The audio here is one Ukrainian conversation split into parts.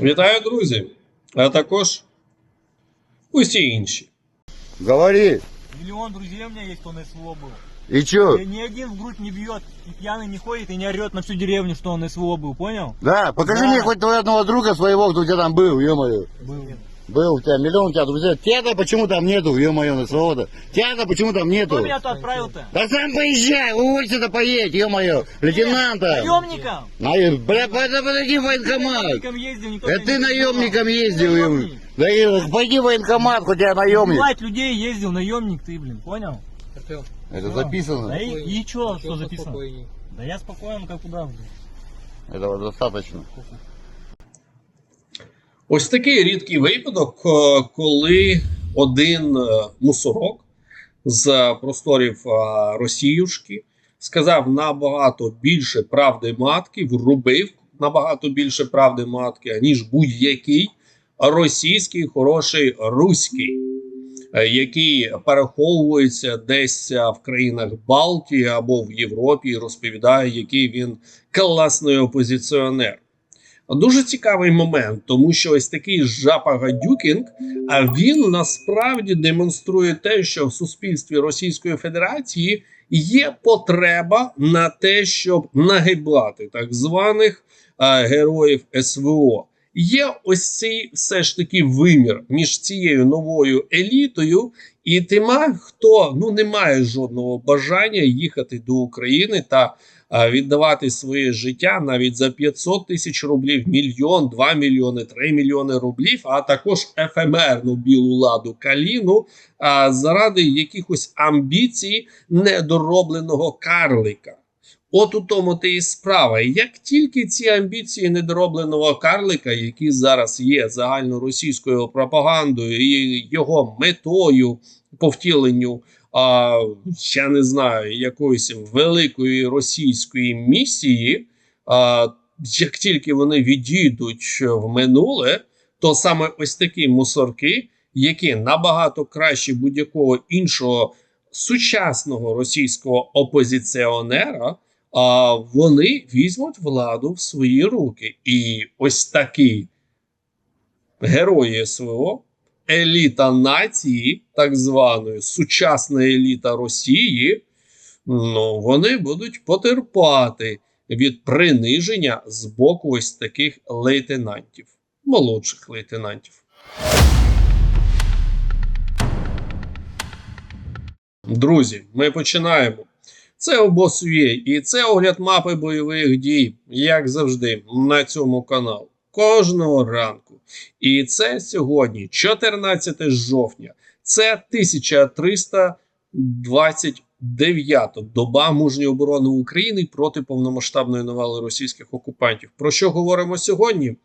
Вітаю, друзі! А також усі інші. Говори. Миллион друзей у меня есть, кто на СВО был. И чё? И ни один в грудь не бьет, и пьяный не ходит, и не орет на всю деревню, что он СВО был, понял? Да, покажи Да. мне хоть твоего одного друга своего, кто у тебя там был, ё-моё. Был. Был у тебя миллион у тебя друзей. Тебя-то почему там нету, ё-моё, на СВО-то? Тебя-то почему там нету? Кто меня-то отправил-то? Да сам поезжай, уволься-то поедь, ё-моё, лейтенанта. Наемником! На- Бля, подо- подойди в военкомат. Наемником ездил, никто Это ты наемником ездил. Ё- Да и пойди в военкомат, хоть я наемник. Убивать людей ездил, наемник ты, блин, понял? Это записано. Да и, и чё, что записано? Да я спокоен, как удав, блин. Этого достаточно. Ось такий рідкий випадок, е, коли один е, мусорок з просторів е, Росіюшки сказав набагато більше правди матки, врубив набагато більше правди матки, аніж будь-який російський хороший руський, який переховується десь в країнах Балтії або в Європі і розповідає, який він класний опозиціонер. Дуже цікавий момент, тому що ось такий Жапа Гадюкінг, а він насправді демонструє те, що в суспільстві Російської Федерації є потреба на те, щоб нагибати так званих е, героїв СВО. Є ось цей все ж таки вимір між цією новою елітою і тима, хто ну не має жодного бажання їхати до України та а, віддавати своє життя навіть за 500 тисяч рублів, мільйон, 2 мільйони, 3 мільйони рублів, а також ефемерну білу ладу каліну а, заради якихось амбіцій недоробленого карлика. От у тому ти і справа. Як тільки ці амбіції недоробленого карлика, які зараз є загальноросійською пропагандою і його метою по втіленню а, я не знаю, якоїсь великої російської місії, а, як тільки вони відійдуть в минуле, то саме ось такі мусорки, які набагато краще будь-якого іншого сучасного російського опозиціонера, а, вони візьмуть владу в свої руки. І ось такі герої СВО еліта нації, так званої сучасна еліта Росії, ну вони будуть потерпати від приниження з боку ось таких лейтенантів, молодших лейтенантів. Друзі, ми починаємо. Це обосвє і це огляд мапи бойових дій, як завжди, на цьому каналу. Кожного ранку. І це сьогодні, 14 жовтня, це 1329 доба мужньої оборони України проти повномасштабної навали російських окупантів. Про що говоримо сьогодні?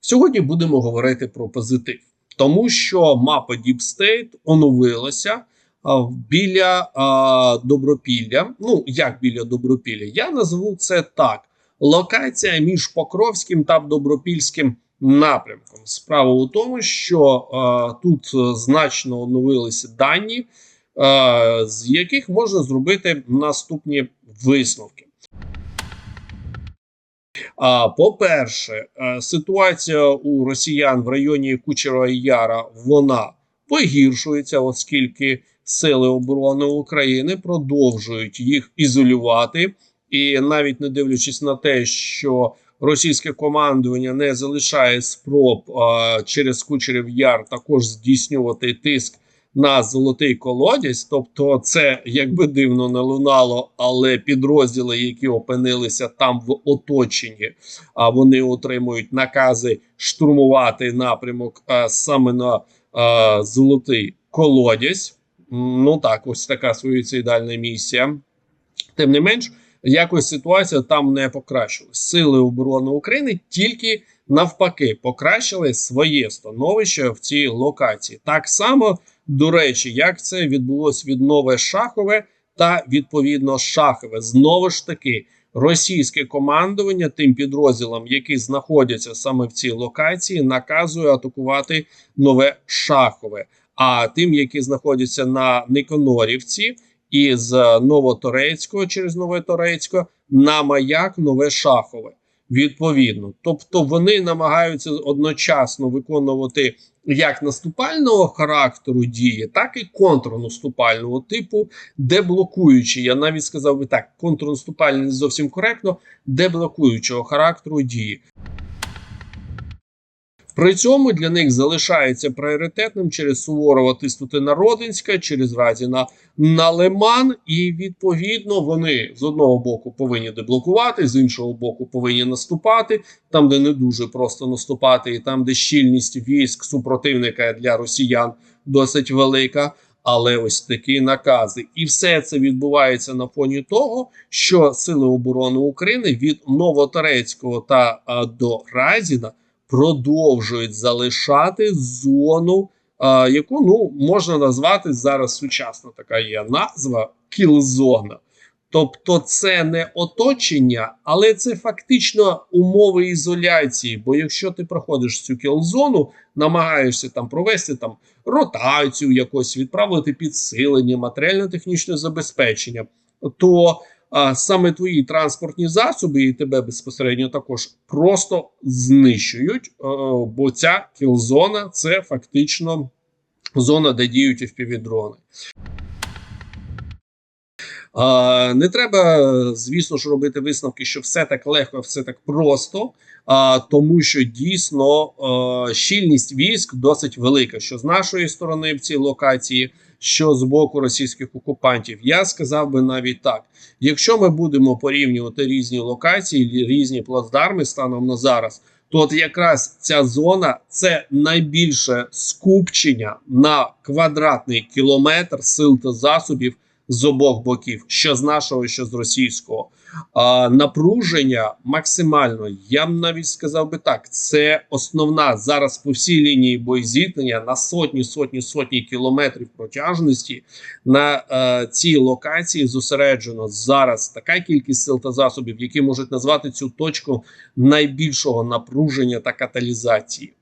Сьогодні будемо говорити про позитив, тому що мапа State оновилася біля Добропілля. Ну, як біля Добропілля? Я назву це так: локація між Покровським та Добропільським напрямком. Справа у тому, що тут значно оновилися дані, з яких можна зробити наступні висновки. А, по-перше, ситуація у росіян в районі Кучера Яра вона погіршується, оскільки сили оборони України продовжують їх ізолювати, і навіть не дивлячись на те, що російське командування не залишає спроб а, через Кучерів Яр також здійснювати тиск на золотий колодязь. Тобто, це якби дивно не лунало, але підрозділи, які опинилися там в оточенні, а вони отримують накази штурмувати напрямок а, саме на а, золотий колодязь. Ну так, ось така суїцидальна місія. Тим не менш, якось ситуація там не покращилась. Сили оборони України тільки навпаки покращили своє становище в цій локації. Так само, до речі, як це відбулось від Нове Шахове та відповідно Шахове. Знову ж таки, російське командування тим підрозділам, які знаходяться саме в цій локації, наказує атакувати нове Шахове. А тим, які знаходяться на Никонорівці і з Новоторецького через Новоторецько на маяк Нове Шахове. відповідно. Тобто вони намагаються одночасно виконувати як наступального характеру дії, так і контрнаступального типу, деблокуючи. Я навіть сказав би так, контрнаступальний не зовсім коректно, деблокуючого характеру дії. При цьому для них залишається пріоритетним через Суворова тиснути на Родинська, через Разіна на Лиман, і відповідно вони з одного боку повинні деблокувати, з іншого боку повинні наступати там, де не дуже просто наступати, і там, де щільність військ супротивника для росіян досить велика. Але ось такі накази, і все це відбувається на фоні того, що сили оборони України від Новоторецького та а, до Разіна продовжують залишати зону, а, яку ну можна назвати зараз сучасна така є назва кілзона. Тобто це не оточення, але це фактично умови ізоляції. Бо якщо ти проходиш цю кілзону, намагаєшся там провести там ротацію, якось відправити підсилення, матеріально-технічне забезпечення, то а, саме твої транспортні засоби і тебе безпосередньо також просто знищують. е, бо ця кілзона це фактично зона, де діють FPV-дрони. Не треба, звісно ж, робити висновки, що все так легко, все так просто, тому що дійсно а, щільність військ досить велика, що з нашої сторони в цій локації, що з боку російських окупантів. Я сказав би навіть так: якщо ми будемо порівнювати різні локації, різні плацдарми станом на зараз. То от якраз ця зона це найбільше скупчення на квадратний кілометр сил та засобів з обох боків, що з нашого, що з російського. А, напруження максимально, я б навіть сказав би так, це основна зараз по всій лінії боєзіткнення на сотні, сотні, сотні кілометрів протяжності на е, цій локації зосереджено зараз така кількість сил та засобів, які можуть назвати цю точку найбільшого напруження та каталізації.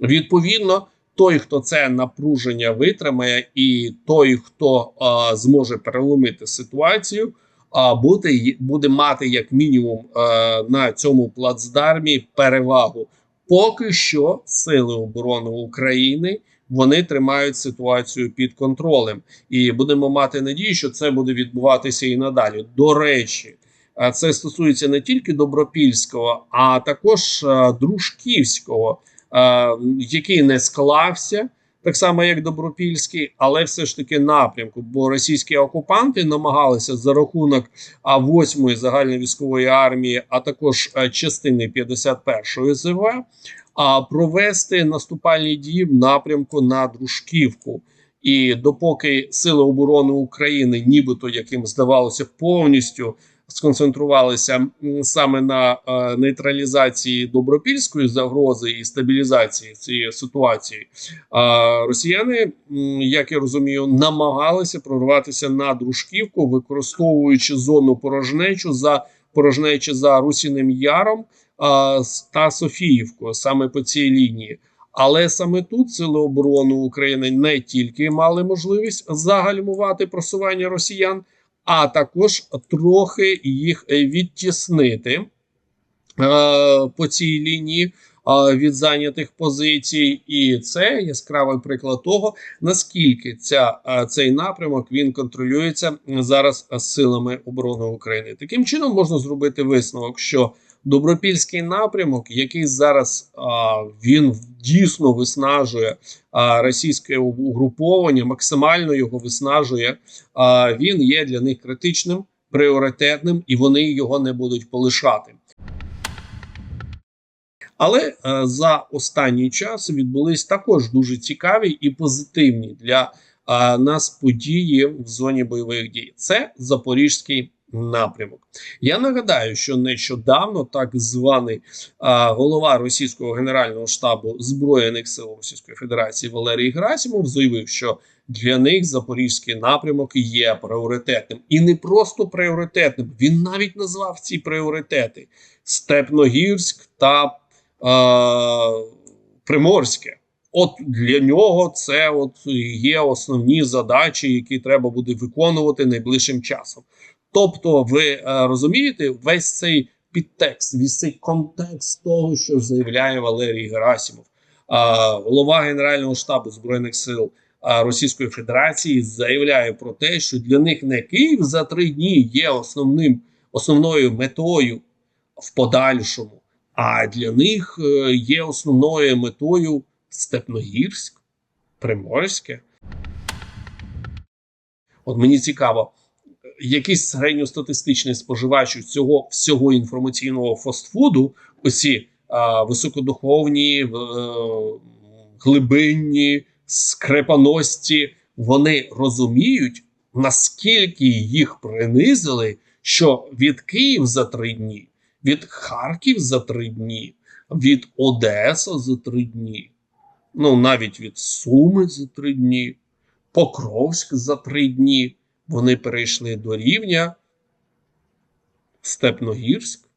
Відповідно, той, хто це напруження витримає, і той, хто а, зможе переломити ситуацію, а буде, буде мати як мінімум а, на цьому плацдармі перевагу. Поки що сили оборони України вони тримають ситуацію під контролем, і будемо мати надію, що це буде відбуватися і надалі. До речі, це стосується не тільки Добропільського, а також Дружківського який не склався, так само як Добропільський, але все ж таки напрямку. Бо російські окупанти намагалися за рахунок а, 8-ї загальновійськової армії, а також е, частини 51-ї ЗВ, провести наступальні дії в напрямку на Дружківку. І допоки Сили оборони України, нібито яким здавалося, повністю сконцентрувалися саме на е, нейтралізації добропільської загрози і стабілізації цієї ситуації, росіяни, як я розумію, намагалися прорватися на дружківку, використовуючи зону порожнечу за порожнечі за Русіним Яром та Софіївкою, саме по цій лінії. Але саме тут сили оборони України не тільки мали можливість загальмувати просування росіян, а також трохи їх е, відтіснити е, по цій лінії е, від зайнятих позицій, і це яскравий приклад того, наскільки ця, цей напрямок він контролюється зараз силами оборони України. Таким чином можна зробити висновок, що Добропільський напрямок, який зараз він дійсно виснажує а, російське угруповання, максимально його виснажує. А, він є для них критичним, пріоритетним, і вони його не будуть полишати. Але е, за останній час відбулись також дуже цікаві і позитивні для е, нас події в зоні бойових дій. Це Запорізький напрямок. Я нагадаю, що нещодавно так званий а, голова російського генерального штабу збройних сил Російської Федерації Валерій Герасимов заявив, що для них запорізький напрямок є пріоритетним, і не просто пріоритетним. Він навіть назвав ці пріоритети: Степногірськ та е, Приморське. От для нього це от є основні задачі, які треба буде виконувати найближчим часом. Тобто, ви е, розумієте, весь цей підтекст, весь цей контекст того, що заявляє Валерій Герасимов, а, голова Генерального штабу збройних сил а, Російської Федерації, заявляє про те, що для них не Київ за три дні є основним основною метою в подальшому, а для них е, є основною метою Степногірськ, Приморське. От мені цікаво, якийсь середньостатистичний споживач цього всього інформаційного фастфуду, оці а, високодуховні, е, глибинні, скрепаності, вони розуміють, наскільки їх принизили, що від Київ за три дні, від Харків за три дні, від Одеса за три дні, ну навіть від Суми за три дні, Покровськ за три дні. Вони перейшли до рівня Степногірськ.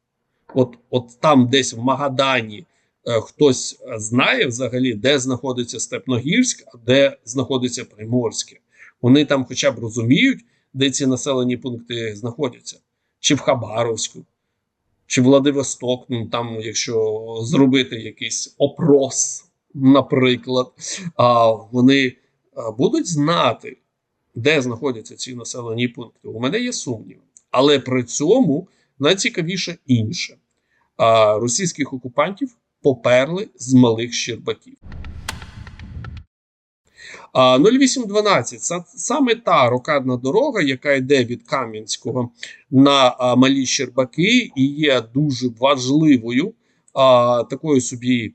От, от там, десь в Магадані, е, хтось е, знає взагалі, де знаходиться Степногірськ, а де знаходиться Приморське. Вони там хоча б розуміють, де ці населені пункти знаходяться, чи в Хабаровську, чи Владивосток. Ну там, якщо зробити якийсь опрос, наприклад, а вони будуть знати, де знаходяться ці населені пункти. У мене є сумнів. Але при цьому найцікавіше інше: а, російських окупантів поперли з малих Щербаків. А, 0812 це саме та рокадна дорога, яка йде від Кам'янського на малі Щербаки, і є дуже важливою такою собі,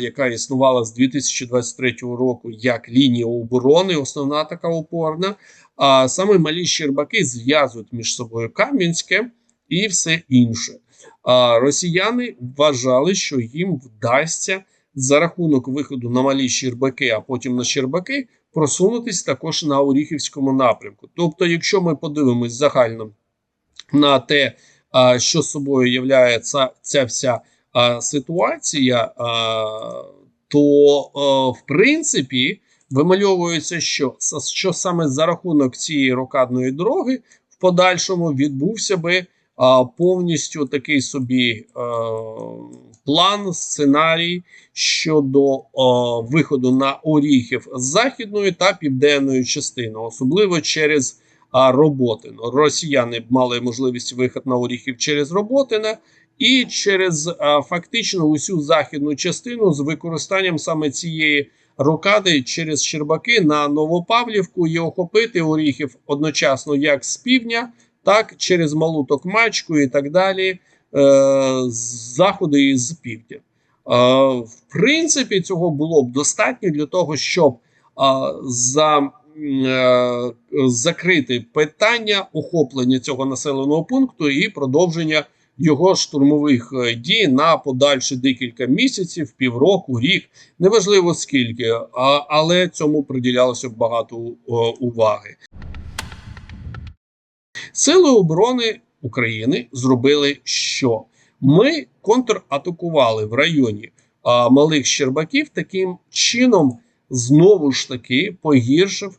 яка існувала з 2023 року як лінія оборони, основна така опорна. А саме малі Щербаки зв'язують між собою Кам'янське і все інше. А росіяни вважали, що їм вдасться за рахунок виходу на малі Щербаки, а потім на Щербаки, просунутись також на Оріхівському напрямку. Тобто, якщо ми подивимось загально на те, що собою являє ця, вся ситуація, а, то а, в принципі вимальовується, що, що саме за рахунок цієї рокадної дороги в подальшому відбувся би повністю такий собі план, сценарій щодо виходу на Оріхів з західної та південної частини, особливо через а, Роботино. Росіяни мали можливість виход на Оріхів через Роботине і через а, фактично усю західну частину з використанням саме цієї рокади через Щербаки на Новопавлівку і охопити Оріхів одночасно як з півдня, так через Малу Токмачку і так далі, е, з заходу і з півдня. Е, в принципі, цього було б достатньо для того, щоб е, за, е, закрити питання охоплення цього населеного пункту і продовження його штурмових е, дій на подальші декілька місяців, півроку, рік, неважливо скільки, але цьому приділялося багато о, уваги. Сили оборони України зробили що? Ми контратакували в районі а, малих Щербаків таким чином, знову ж таки погіршивши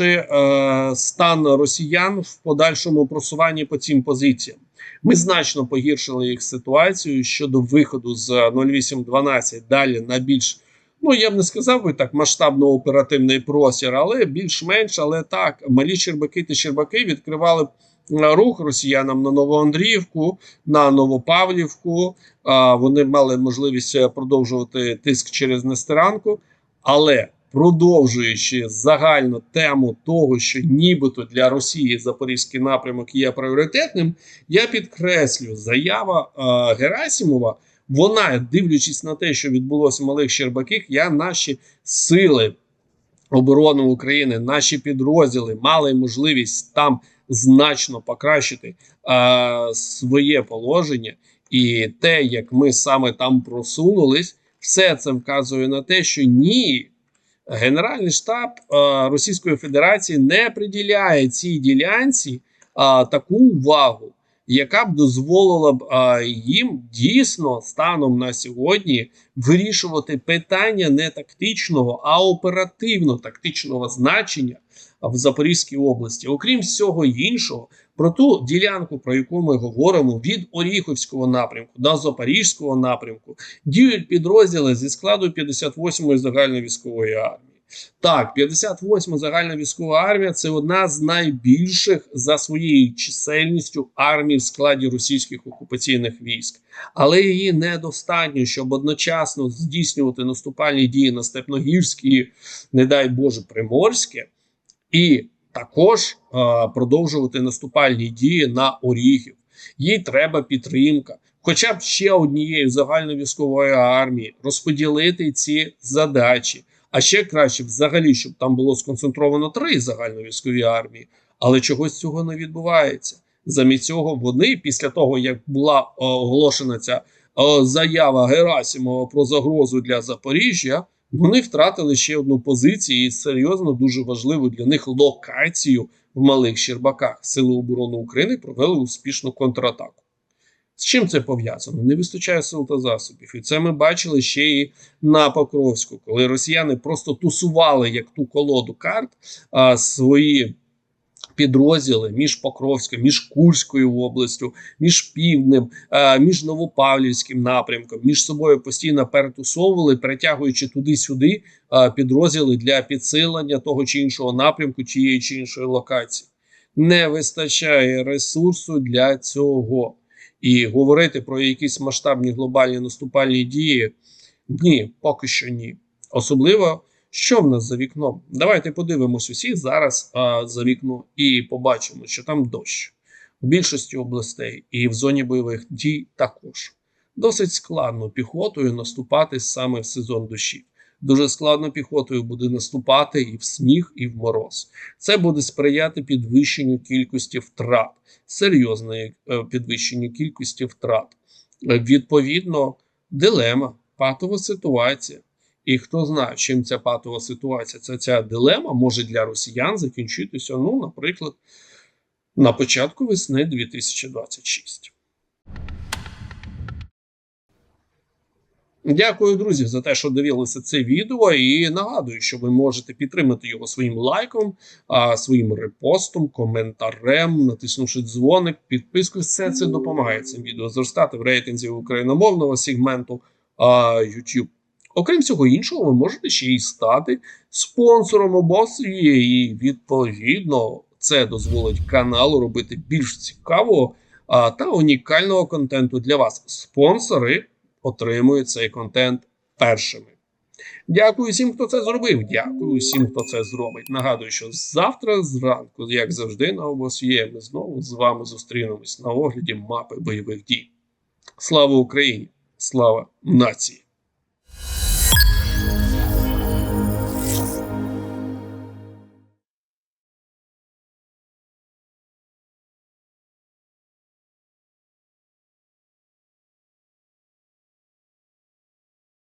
е, стан росіян в подальшому просуванні по цим позиціям. Ми значно погіршили їх ситуацію щодо виходу з 0812 далі на більш, ну я б не сказав би так, масштабно оперативний простір, але більш-менш, але так, малі Щербаки та Щербаки відкривали рух росіянам на Новоандріївку, на Новопавлівку. Вони мали можливість продовжувати тиск через Нестеранку, але продовжуючи загальну тему того, що нібито для Росії Запорізький напрямок є пріоритетним, я підкреслю, заява е, Герасимова, вона, дивлячись на те, що відбулося в малих Щербаких, я наші сили оборони України, наші підрозділи мали можливість там значно покращити е, своє положення, і те, як ми саме там просунулись, все це вказує на те, що ні. Генеральний штаб е, Російської Федерації не приділяє цій ділянці е, таку увагу, яка б дозволила б е, їм дійсно станом на сьогодні вирішувати питання не тактичного, а оперативно-тактичного значення в Запорізькій області. Окрім всього іншого, про ту ділянку, про яку ми говоримо, від Оріховського напрямку до Запорізького напрямку, діють підрозділи зі складу 58-ї загальновійськової армії. Так, 58 загальна військова армія це одна з найбільших за своєю чисельністю армій в складі російських окупаційних військ, але її недостатньо, щоб одночасно здійснювати наступальні дії на Степногірській, не дай Боже, Приморське, і також е, продовжувати наступальні дії на Оріхів. Їй треба підтримка. Хоча б ще однією загальновійськової армії розподілити ці задачі. А ще краще, взагалі, щоб там було сконцентровано три загальновійськові армії, але чогось цього не відбувається. Замість цього вони, після того як була е, оголошена ця е, заява Герасимова про загрозу для Запоріжжя, вони втратили ще одну позицію і серйозно дуже важливу для них локацію в малих Щербаках. Сили оборони України провели успішну контратаку. З чим це пов'язано? Не вистачає сил та засобів. І це ми бачили ще і на Покровську, коли росіяни просто тусували як ту колоду карт а, свої підрозділи між Покровською, між Курською областю, між Півднем, між Новопавлівським напрямком, між собою постійно перетусовували, перетягуючи туди-сюди підрозділи для підсилення того чи іншого напрямку, тієї чи іншої локації. Не вистачає ресурсу для цього. І говорити про якісь масштабні глобальні наступальні дії ні, поки що ні. Особливо, що в нас за вікном. Давайте подивимось усі зараз а, за вікно і побачимо, що там дощ у більшості областей і в зоні бойових дій також. Досить складно піхотою наступати саме в сезон дощів. Дуже складно піхотою буде наступати і в сніг, і в мороз. Це буде сприяти підвищенню кількості втрат, серйозної е, підвищенню кількості втрат. Е, Відповідно, дилема, патова ситуація. І хто знає, чим ця патова ситуація, ця, ця дилема може для росіян закінчитися, ну, наприклад, на початку весни 2026. Дякую, друзі, за те, що дивилися це відео. І нагадую, що ви можете підтримати його своїм лайком, своїм репостом, коментарем, натиснувши дзвоник, підпискою. Все це допомагає цим відео зростати в рейтинзі україномовного сегменту YouTube. Окрім всього іншого, ви можете ще й стати спонсором обосії, і відповідно це дозволить каналу робити більш цікавого та унікального контенту для вас. Спонсори отримують цей контент першими. Дякую всім, хто це зробив. Дякую всім, хто це зробить. Нагадую, що завтра зранку, як завжди, на обосє, ми знову з вами зустрінемось на огляді мапи бойових дій. Слава Україні! Слава нації!